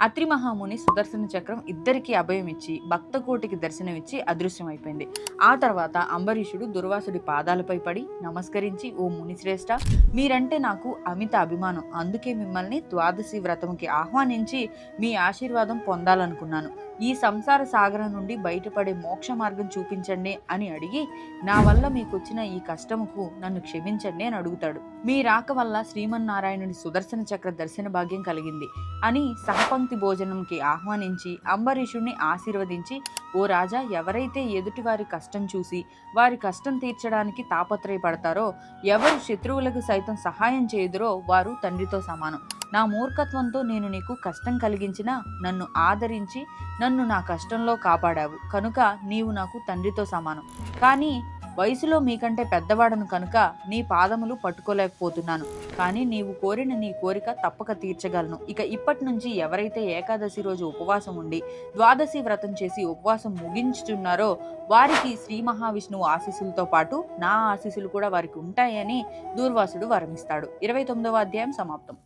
అత్రి మహాముని సుదర్శన చక్రం ఇద్దరికి అభయం ఇచ్చి భక్తకోటికి దర్శనమిచ్చి అదృశ్యమైపోయింది. ఆ తర్వాత అంబరీషుడు దుర్వాసుడి పాదాలపై పడి నమస్కరించి ఓ మునిశ్రేష్ట మీరంటే నాకు అమిత అభిమానం. అందుకే మిమ్మల్ని ద్వాదశి వ్రతంకి ఆహ్వానించి మీ ఆశీర్వాదం పొందాలనుకున్నాను. ఈ సంసార సాగరం నుండి బయటపడే మోక్ష మార్గం చూపించండి అని అడిగి నా వల్ల మీకు వచ్చిన ఈ కష్టముకు నన్ను క్షమించండి అని అడుగుతాడు. మీ రాక వల్ల శ్రీమన్నారాయణుడి సుదర్శన చక్ర దర్శన భాగ్యం కలిగింది అని సహపంక్తి భోజనంకి ఆహ్వానించి అంబరీషుణ్ణి ఆశీర్వదించి ఓ రాజా ఎవరైతే ఎదుటి వారి కష్టం చూసి వారి కష్టం తీర్చడానికి తాపత్రయపడతారో ఎవరు శత్రువులకు సైతం సహాయం చేయుదురో వారు తండ్రితో సమానం. నా మూర్ఖత్వంతో నేను నీకు కష్టం కలిగించినా నన్ను ఆదరించి నన్ను నా కష్టంలో కాపాడావు. కనుక నీవు నాకు తండ్రితో సమానం. కానీ వయసులో మీకంటే పెద్దవాడను కనుక నీ పాదములు పట్టుకోలేకపోతున్నాను. కానీ నీవు కోరిన నీ కోరిక తప్పక తీర్చగలను. ఇక ఇప్పటి నుంచి ఎవరైతే ఏకాదశి రోజు ఉపవాసం ఉండి ద్వాదశి వ్రతం చేసి ఉపవాసం ముగించుతున్నారో వారికి శ్రీ మహావిష్ణువు ఆశీస్సులతో పాటు నా ఆశీస్సులు కూడా వారికి ఉంటాయని దూర్వాసుడు వరమిస్తాడు. ఇరవై తొమ్మిదవ అధ్యాయం సమాప్తం.